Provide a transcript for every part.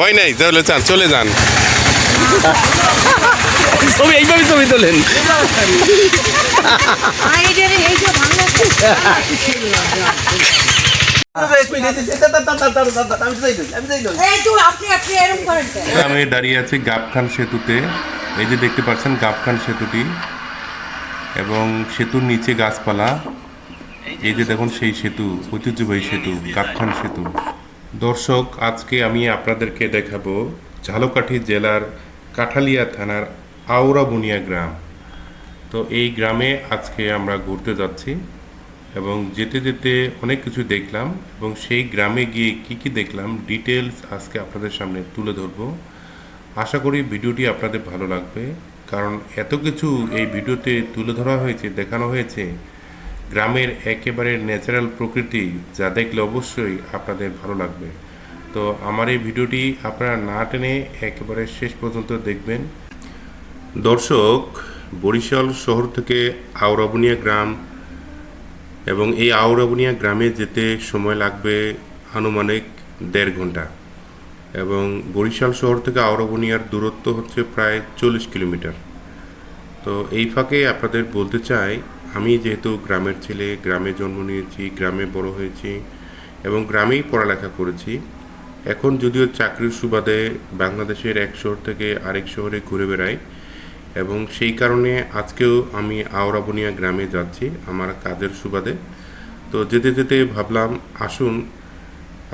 ভয় নাই তাহলে চান চলে যান। ছবি এইভাবে ছবি তোলেন। আপনি আপনি এরকম করেন কেন? আমি দাঁড়িয়ে আছি গাবখান সেতুতে। এই যে দেখতে পাচ্ছেন গাবখান সেতুটি এবং সেতুর নিচে গাছপালা। এই যে দেখুন সেই সেতু ঐতিহ্যবাহী সেতু গাবখান সেতু। দর্শক, আজকে আমি আপনাদেরকে দেখাবো ঝালকাঠি জেলার কাঠালিয়া থানার আওরা বুনিয়া গ্রাম। তো এই গ্রামে আজকে আমরা ঘুরতে যাচ্ছি এবং যেতে যেতে অনেক কিছু দেখলাম এবং সেই গ্রামে গিয়ে কি কি দেখলাম ডিটেলস আজকে আপনাদের সামনে তুলে ধরবো। আশা করি ভিডিওটি আপনাদের ভালো লাগবে, কারণ এত কিছু এই ভিডিওতে তুলে ধরা হয়েছে, দেখানো হয়েছে গ্রামের একেবারে ন্যাচারাল প্রকৃতি যা দেখলে অবশ্যই আপনাদের ভালো লাগবে। তো আমার এই ভিডিওটি আপনারা না টেনে একেবারে শেষ পর্যন্ত দেখবেন। দর্শক, বরিশাল শহর থেকে আওরাবুনিয়া গ্রাম এবং এই আওরাবুনিয়া গ্রামে যেতে সময় লাগবে আনুমানিক দেড় ঘণ্টা এবং বরিশাল শহর থেকে আওরাবুনিয়ার দূরত্ব হচ্ছে প্রায় চল্লিশ কিলোমিটার। তো এই ফাঁকে আপনাদের বলতে চাই আমি যেহেতু গ্রামের ছেলে, গ্রামে জন্ম নিয়েছি, গ্রামে বড় হয়েছি এবং গ্রামেই পড়ালেখা করেছি, এখন যদিও চাকরির সুবাদে বাংলাদেশের এক শহর থেকে আরেক শহরে ঘুরে বেড়াই এবং সেই কারণে আজকেও আমি আওরাবুনিয়া গ্রামে যাচ্ছি আমার কাজের সুবাদে। তো যেতে যেতে ভাবলাম, আসুন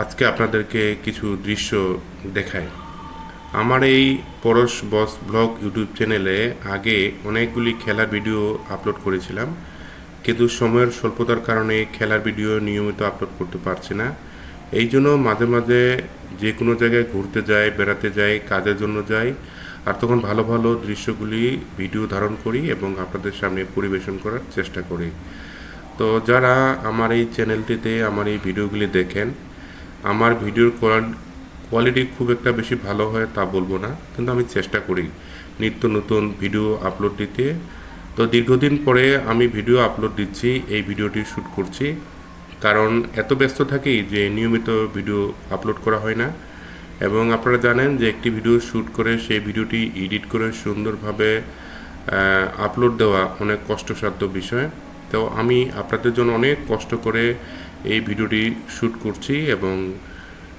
আজকে আপনাদেরকে কিছু দৃশ্য দেখাই। আমার এই পরশ বস ব্লগ ইউটিউব চ্যানেলে আগে অনেকগুলি খেলার ভিডিও আপলোড করেছিলাম। কিন্তু সময়ের স্বল্পতার কারণে খেলার ভিডিও নিয়মিত আপলোড করতে পারছি না। এই জন্য মাঝে মাঝে যে কোনো জায়গায় ঘুরতে যাই, বেড়াতে যাই, কাজের জন্য যাই, আর তখন ভালো ভালো দৃশ্যগুলি ভিডিও ধারণ করি এবং আপনাদের সামনে পরিবেশন করার চেষ্টা করি। তো যারা আমার এই চ্যানেলটিতে আমার এই ভিডিওগুলি দেখেন, আমার ভিডিওর কোয়ালিটি খুব একটা বেশি ভালো হয় তা বলব না, কিন্তু আমি চেষ্টা করি নিত্য নতুন ভিডিও আপলোড দিতে। তো দীর্ঘদিন পরে আমি ভিডিও আপলোড দিচ্ছি, এই ভিডিওটি শ্যুট করছি। কারণ এত ব্যস্ত থাকি যে নিয়মিত ভিডিও আপলোড করা হয় না। এবং আপনারা জানেন যে একটি ভিডিও শ্যুট করে সেই ভিডিওটি এডিট করে সুন্দরভাবে আপলোড দেওয়া অনেক কষ্টসাধ্য বিষয়। তো আমি আপনাদের জন্য অনেক কষ্ট করে এই ভিডিওটি শ্যুট করছি এবং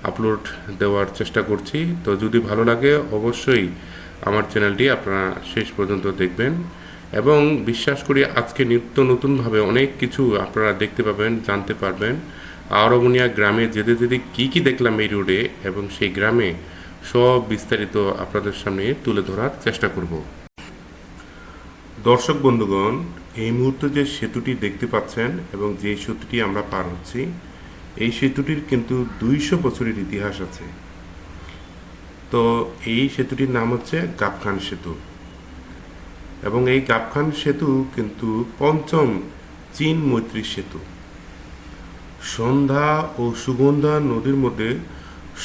আপলোড দেওয়ার চেষ্টা করছি। তো যদি ভালো লাগে, অবশ্যই আমার চ্যানেলটি আপনারা শেষ পর্যন্ত দেখবেন। এবং বিশ্বাস করি, আজকে নিত্য নতুনভাবে অনেক কিছু আপনারা দেখতে পাবেন, জানতে পারবেন। আওরমনিয়া গ্রামে যেতে যেতে কী কী দেখলাম এই রোডে এবং সেই গ্রামে সব বিস্তারিত আপনাদের সামনে তুলে ধরার চেষ্টা করব। দর্শক বন্ধুগণ, এই মুহূর্তে যে সেতুটি দেখতে পাচ্ছেন এবং যে সেতুটি আমরা পার হচ্ছি এই সেতুটির কিন্তু দুইশো বছরের ইতিহাস আছে। তো এই সেতুটির নাম হচ্ছে গাবখান সেতু। এবং এই গাবখান সেতু কিন্তু পঞ্চম চীন মৈত্রী সেতু। সন্ধ্যা ও সুগন্ধা নদীর মধ্যে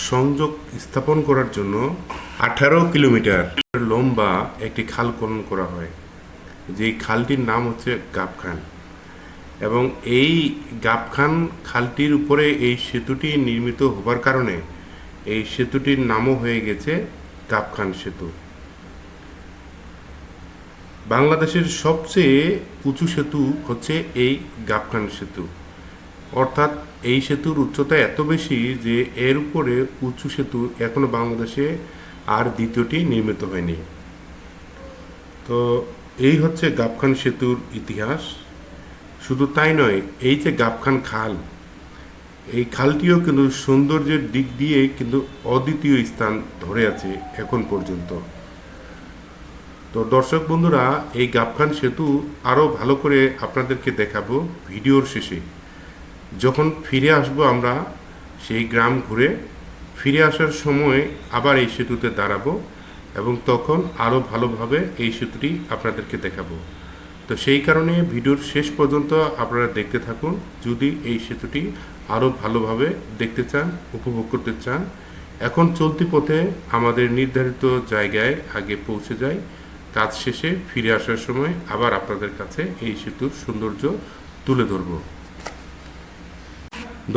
সংযোগ স্থাপন করার জন্য আঠারো কিলোমিটার লম্বা একটি খাল খনন করা হয়। যে খালটির নাম হচ্ছে গাবখান। এবং এই গাবখান খালটির উপরে এই সেতুটি নির্মিত হবার কারণে এই সেতুটির নামও হয়ে গেছে গাবখান সেতু। বাংলাদেশের সবচেয়ে উঁচু সেতু হচ্ছে এই গাবখান সেতু। অর্থাৎ এই সেতুর উচ্চতা এত বেশি যে এর উপরে উঁচু সেতু এখনও বাংলাদেশে আর দ্বিতীয়টি নির্মিত হয়নি। তো এই হচ্ছে গাবখান সেতুর ইতিহাস। শুধু তাই নয়, এই যে গাবখান খাল, এই খালটিও কিন্তু সৌন্দর্যের দিক দিয়ে কিন্তু অদ্বিতীয় স্থান ধরে আছে এখন পর্যন্ত। তো দর্শক বন্ধুরা, এই গাবখান সেতু আরও ভালো করে আপনাদেরকে দেখাবো ভিডিওর শেষে। যখন ফিরে আসব আমরা সেই গ্রাম ঘুরে, ফিরে আসার সময় আবার এই সেতুতে দাঁড়াবো এবং তখন আরও ভালোভাবে এই সেতুটি আপনাদেরকে দেখাবো। তো সেই কারণে ভিডিওর শেষ পর্যন্ত আপনারা দেখতে থাকুন। যদি এই সেতুটি আরও ভালোভাবে দেখতে চান উপভোগ করতে চান এখন চলতি পথে আমাদের নির্ধারিত জায়গায় আগে পৌঁছে যাই। কাজ শেষে ফিরে আসার সময় আবার আপনাদের কাছে এই সেতুর সৌন্দর্য তুলে ধরব।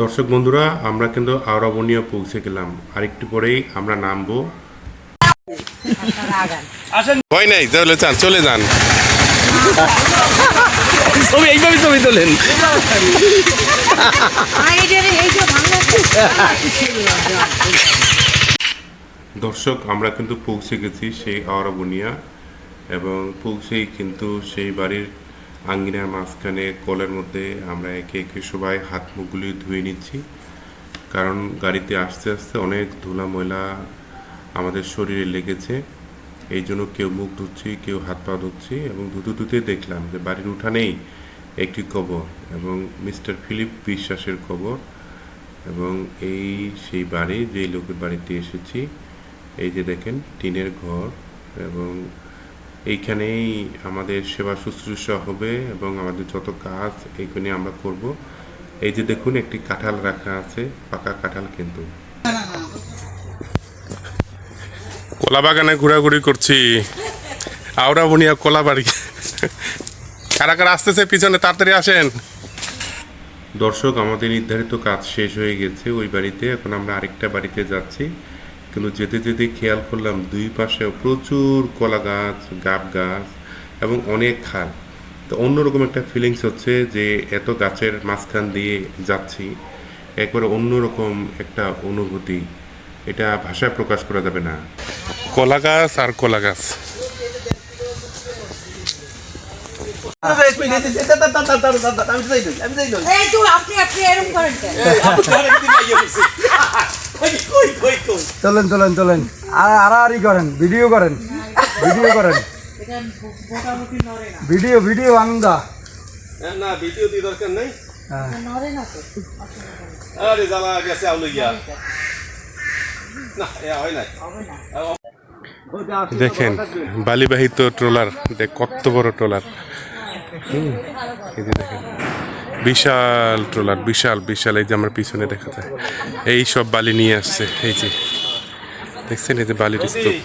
দর্শক বন্ধুরা আমরা কিন্তু আওরাবনিয়া পৌঁছে গেলাম। আরেকটু পরেই আমরা নামবো। ভয় নাই তাহলে চান চলে যান। এইভাবে ছবি তোলেন। দর্শক, আমরা কিন্তু পৌঁছে গেছি সেই আওরাবনিয়া এবং পৌঁছেই কিন্তু সেই বাড়ির আঙ্গিনার মাঝখানে কলের মধ্যে আমরা একে একে সবাই হাত মুখগুলি ধুয়ে নিচ্ছি। কারণ গাড়িতে আসতে আসতে অনেক ধুলা ময়লা আমাদের শরীরে লেগেছে। এই জন্য কেউ মুখ ধুচ্ছি, কেউ হাত পা ধুচ্ছি এবং ধুতে ধুতে দেখলাম যে বাড়ির উঠানেই একটি কবর এবং মিস্টার ফিলিপ বিশ্বাসের কবর এবং এই সেই বাড়ি যে লোকের বাড়িতে এসেছি, এই যে দেখেন টিনের ঘর এবং এইখানেই আমাদের সেবা শুশ্রূষা হবে এবং আমাদের যত কাজ এইখানে আমরা করব। এই যে দেখুন একটি কাঁঠাল রাখা আছে, পাকা কাঁঠাল কিন্তু। কলা বাগানে ঘোরাঘুরি করছি। আওড়া বনিয়া কলা বাড়ি কারা কারা আসতেছে পিছনে, তাড়াতাড়ি আসেন। দর্শক, আমাদের নির্ধারিত কাজ শেষ হয়ে গেছে ওই বাড়িতে। এখন আমরা আরেকটা বাড়িতে যাচ্ছি। কিন্তু যেতে যেতে খেয়াল করলাম, দুই পাশে প্রচুর কলা গাছ গাব গাছ এবং অনেক খাল। তো অন্যরকম একটা ফিলিংস হচ্ছে যে এত গাছের মাঝখান দিয়ে যাচ্ছি। একবারে অন্যরকম একটা অনুভূতি। এটা ভাষায় প্রকাশ করা যাবে না। কলা গাছ আর কলা গাছ। চলেন চলেন চলেন। আর আড়াআড়ি করেন ভিডিও করেন ভিডিও করেন। Video video Ananda. না ভিডিও দিয়ে দরকার নাই। হ্যাঁ। নড়ে না তো। আরে জ্বালা গেছে আউলো গিয়া দেখেন, বালিবাহিত ট্রলার কত বড় ট্রলার। দেখেন, বিশাল ট্রলার, বিশাল বিশাল, এই যে আমার পিছনে দেখা যায়। এই সব বালি নিয়ে আসছে, এই যে। দেখছেন, এই যে বালির স্তূপ।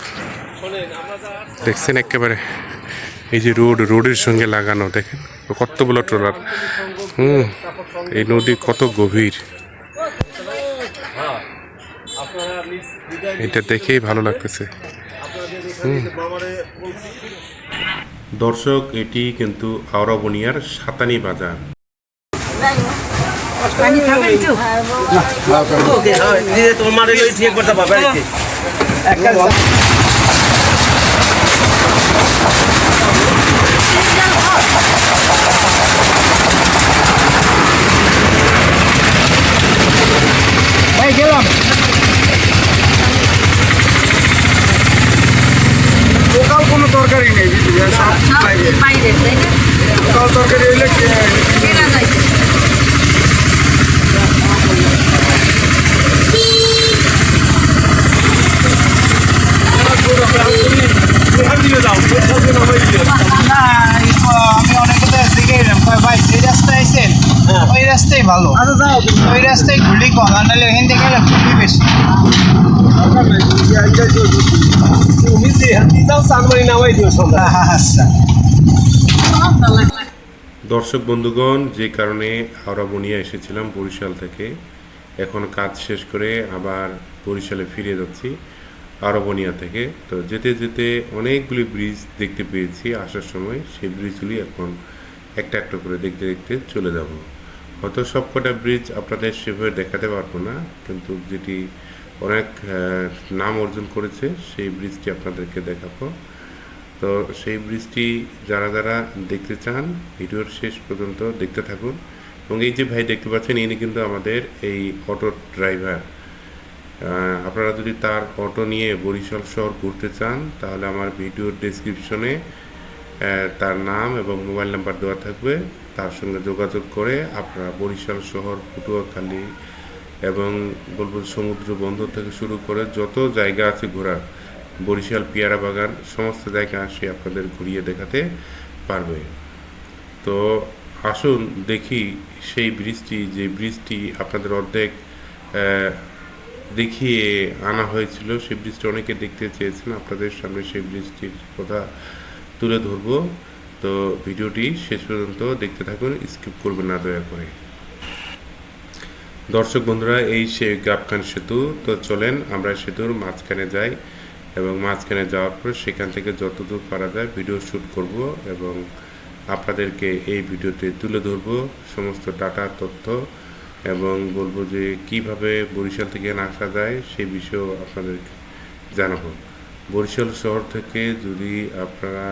দেখছেন একেবারে, এই যে রোড, রোডের সঙ্গে লাগানো, দেখেন। কত বড় ট্রলার। হুম, এই নদী কত গভীর। এটা দেখেই ভালো লাগতেছে। দর্শক এটি কিন্তু আওরাবনিয়ার সাতানি বাজার। তোমার মারে ঠিক করতে পারবে এই গেলাম লোকাল কোনো তরকারি নেই বুঝলি, সব বাইরে বাইরে তাই না লোকাল তরকারি হইলে কেনা যায় না এই তো আমি অনেক কোথায় দেখে এলাম কয় ভাই যে রাস্তায় আইছেন ওই রাস্তাই ভালো। ওই রাস্তায় ঘুলি কম আর নাহলে ওখান থেকে গেলে ঘুলি বেশি। আচ্ছা দর্শক বন্ধুগণ যে কারণে হাওড়াবনিয়া এসেছিলাম বরিশাল থেকে। এখন কাজ শেষ করে আবার বরিশালে ফিরে যাচ্ছি আরবনিয়া থেকে। তো যেতে যেতে অনেকগুলি ব্রিজ দেখতে পেয়েছি আসার সময়। সেই ব্রিজগুলি এখন একটা একটা করে দেখতে দেখতে চলে যাব। হয়তো সব কটা ব্রিজ আপনাদের সেভাবে দেখাতে পারব না, কিন্তু যেটি অনেক নাম অর্জন করেছে, সেই ব্রিজটি আপনাদেরকে দেখাবো। তো সেই ব্রিজটি যারা যারা দেখতে চান, ভিডিওর শেষ পর্যন্ত দেখতে থাকুন। এবং এই যে ভাই দেখতে পাচ্ছেন, ইনি কিন্তু আমাদের এই অটো ড্রাইভার আপনারা যদি তার অটো নিয়ে বরিশাল শহর ঘুরতে চান, তাহলে আমার ভিডিওর ডেসক্রিপশনে তার নাম এবং মোবাইল নাম্বার দেওয়া থাকবে। তার সঙ্গে যোগাযোগ করে আপনারা বরিশাল শহর, পটুয়াখালী এবং বলব সমুদ্র বন্দর থেকে শুরু করে যত জায়গা আছে ঘোরার, বরিশাল পিয়ারা বাগান, সমস্ত জায়গা আসে আপনাদের ঘুরিয়ে দেখাতে পারবে। তো আসুন দেখি সেই ব্রিজটি, যে ব্রিজটি আপনাদের অর্ধেক দেখিয়ে আনা হয়েছিল, সেই ব্রিজটি অনেকে দেখতে চেয়েছেন। আপনাদের সামনে সেই ব্রিজটির কথা তুলে ধরবো। তো ভিডিওটি শেষ পর্যন্ত দেখতে থাকুন, স্কিপ করবেন না দয়া করে। দর্শক বন্ধুরা, এই সে গাবখান সেতু, তো চলেন আমরা সেতুর মাঝখানে যাই এবং মাঝখানে যাওয়ার পর সেখান থেকে যতদূর পারা যায় ভিডিও শ্যুট করব এবং আপনাদেরকে এই ভিডিওতে তুলে ধরব সমস্ত ডাটা, তথ্য এবং বলব যে কীভাবে বরিশাল থেকে আসা যায় সেই বিষয়েও আপনাদের জানাব। বরিশাল শহর থেকে যদি আপনারা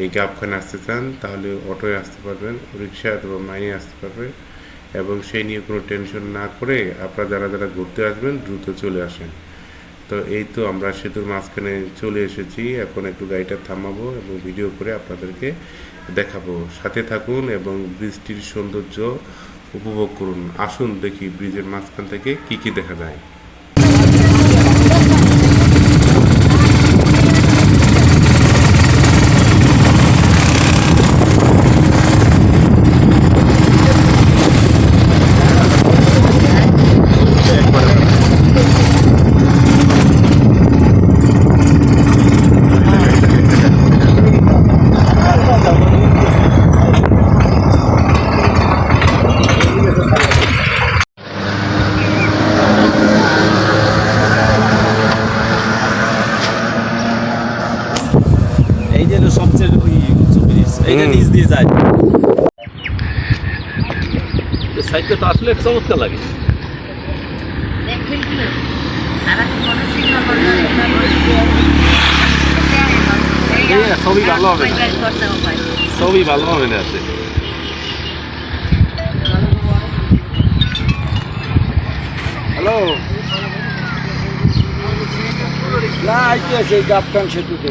এই গাবখানে আসতে চান, তাহলে অটোয় আসতে পারবেন রিক্সা অথবা মাইনে আসতে পারবেন এবং সেই নিয়ে কোনো টেনশন না করে আপনারা যারা যারা ঘুরতে আসবেন, দ্রুত চলে আসেন। তো এই তো আমরা সেতুর মাঝখানে চলে এসেছি। এখন একটু গাড়িটা থামাবো এবং ভিডিও করে আপনাদেরকে দেখাবো। সাথে থাকুন এবং ব্রিজটির সৌন্দর্য উপভোগ করুন। আসুন দেখি ব্রিজের মাঝখান থেকে কি কি দেখা যায় এই যে হলো সবচেয়ে ওই উচ্চ ব্রিজ এইটা হুম। নিচ দিয়ে যায়। সাইডটা তো আসলে চমৎকার লাগে। দেখবেন কি সারাক্ষণ সিগন্যাল করলে সবই ভালো হবে ভালো হবে না আছে হ্যালো? না আইতে আছে গাবখান সেতুতে।